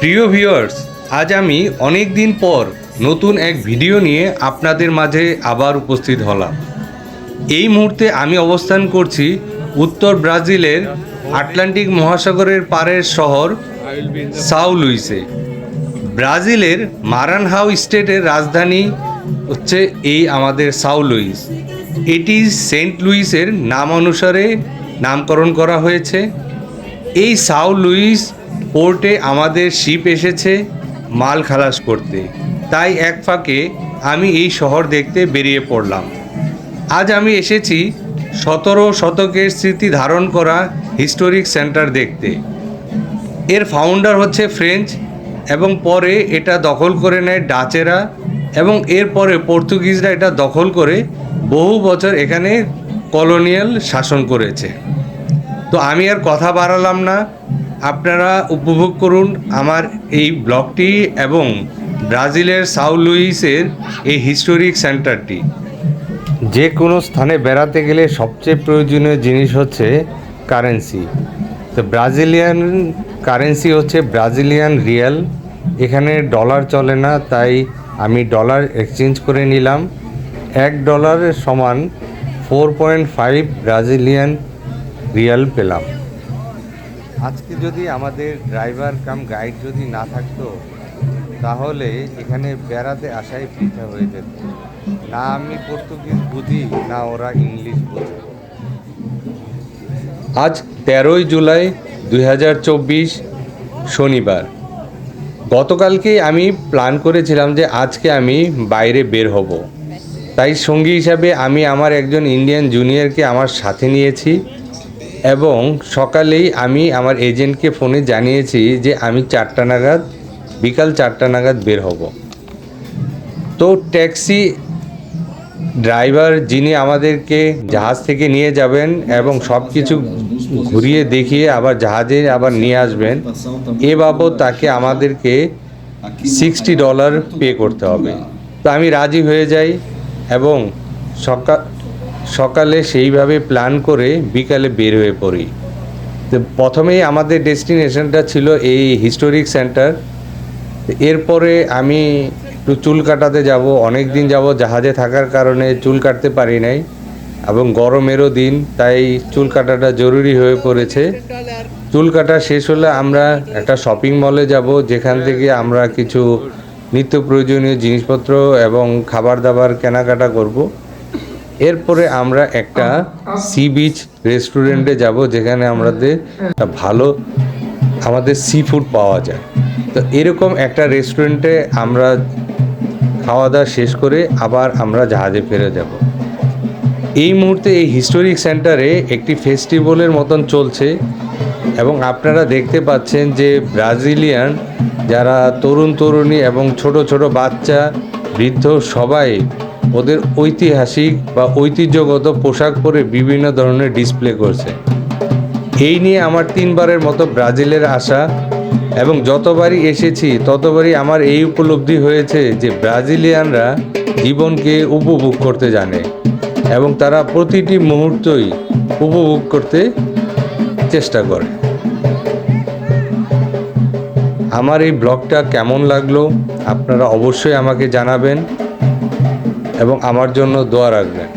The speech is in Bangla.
প্রিয় ভিউয়ার্স আজ আমি অনেক দিন পর নতুন এক ভিডিও নিয়ে আপনাদের মাঝে আবার উপস্থিত হলাম। এই মুহূর্তে আমি অবস্থান করছি উত্তর ব্রাজিলের আটলান্টিক মহাসাগরের পারের শহর সাউ লুইসে। ব্রাজিলের মারানহাউ স্টেটের রাজধানী হচ্ছে এই আমাদের সাউ লুইস। এটি সেন্ট লুইসের নাম অনুসারে নামকরণ করা হয়েছে। এই সাউ লুইস পোর্টে আমাদের শিপ এসেছে মাল খালাস করতে। তাই এক ফাঁকে আমি এই শহর দেখতে বেরিয়ে পড়লাম। আজ আমি এসেছি সতেরো শতকের স্মৃতি ধারণ করা হিস্টোরিক সেন্টার দেখতে। এর ফাউন্ডার হচ্ছে ফ্রেঞ্চ এবং পরে এটা দখল করে নেয় ডাচেরা এবং এরপরে পর্তুগিজরা এটা দখল করে বহু বছর এখানে কলোনিয়াল শাসন করেছে। তো আমি আর কথা বাড়ালাম না আপনারা উপভোগ করুন আমার এই ব্লগটি এবং ব্রাজিলের সাউ লুইসের এই হিস্টোরিক সেন্টারটি। যে কোনো স্থানে বেড়াতে গেলে সবচেয়ে প্রয়োজনীয় জিনিস হচ্ছে কারেন্সি। তো ব্রাজিলিয়ান কারেন্সি হচ্ছে ব্রাজিলিয়ান রিয়াল। এখানে ডলার চলে না, তাই আমি ডলার এক্সচেঞ্জ করে নিলাম। এক ডলারের সমান four point five Brazilian real পেলাম। আজকে যদি আমাদের ড্রাইভার কাম গাইড যদি না থাকতো, তাহলে এখানে বেড়াতে আসাই বৃথা হয়ে যেত। না আমি পর্তুগিজ বুঝি, না ওরা ইংলিশ বোঝে। আজ তেরোই জুলাই দুই হাজার চব্বিশ শনিবার। গতকালকেই আমি প্ল্যান করেছিলাম যে আজকে আমি বাইরে বের হব। তাই সঙ্গী হিসাবে আমি আমার একজন ইন্ডিয়ান জুনিয়রকে আমার সাথে নিয়েছি। এবং সকালেই আমি আমার এজেন্টকে ফোনে জানিয়েছি যে আমি চারটা নাগাদ, বিকাল চারটা নাগাদ বের হব। তো ট্যাক্সি ড্রাইভার যিনি আমাদেরকে জাহাজ থেকে নিয়ে যাবেন এবং সব কিছু ঘুরিয়ে দেখিয়ে আবার জাহাজে আবার নিয়ে আসবেন, এ বাবদ তাকে আমাদেরকে সিক্সটি ডলার পে করতে হবে। তো আমি রাজি হয়ে যাই এবং সকাল সকালে সেইভাবে প্ল্যান করে বিকালে বের হয়ে পড়ি। তো প্রথমেই আমাদের ডেস্টিনেশনটা ছিল এই হিস্টোরিক সেন্টার। এরপরে আমি একটু চুল কাটাতে যাব অনেক দিন যাব, জাহাজে থাকার কারণে চুল কাটতে পারি নাই এবং গরমেরও দিন, তাই চুল কাটাটা জরুরি হয়ে পড়েছে। চুল কাটা শেষ হলে আমরা একটা শপিং মলে যাব, যেখান থেকে আমরা কিছু নিত্য প্রয়োজনীয় জিনিসপত্র এবং খাবার দাবার কেনাকাটা করব। এরপরে আমরা একটা সি বিচ রেস্টুরেন্টে যাব যেখানে আমাদের ভালো আমাদের সি ফুড পাওয়া যায়। তো এরকম একটা রেস্টুরেন্টে আমরা খাওয়া দাওয়া শেষ করে আবার আমরা জাহাজে ফিরে যাব। এই মুহূর্তে এই হিস্টোরিক সেন্টারে একটি ফেস্টিভ্যালের মতন চলছে এবং আপনারা দেখতে পাচ্ছেন যে ব্রাজিলিয়ান যারা তরুণ তরুণী এবং ছোট ছোট বাচ্চা, বৃদ্ধ সবাই ওদের ঐতিহাসিক বা ঐতিহ্যগত পোশাক পরে বিভিন্ন ধরনের ডিসপ্লে করছে। এই নিয়ে আমার তিনবারের মতো ব্রাজিলের আসা এবং যতবারই এসেছি, ততবারই আমার এই উপলব্ধি হয়েছে যে ব্রাজিলিয়ানরা জীবনকে উপভোগ করতে জানে এবং তারা প্রতিটি মুহূর্তই উপভোগ করতে চেষ্টা করে। আমার এই ব্লগটা কেমন লাগল? আপনারা অবশ্যই আমাকে জানাবেন। এবং আমার জন্য দোয়া রাখবেন।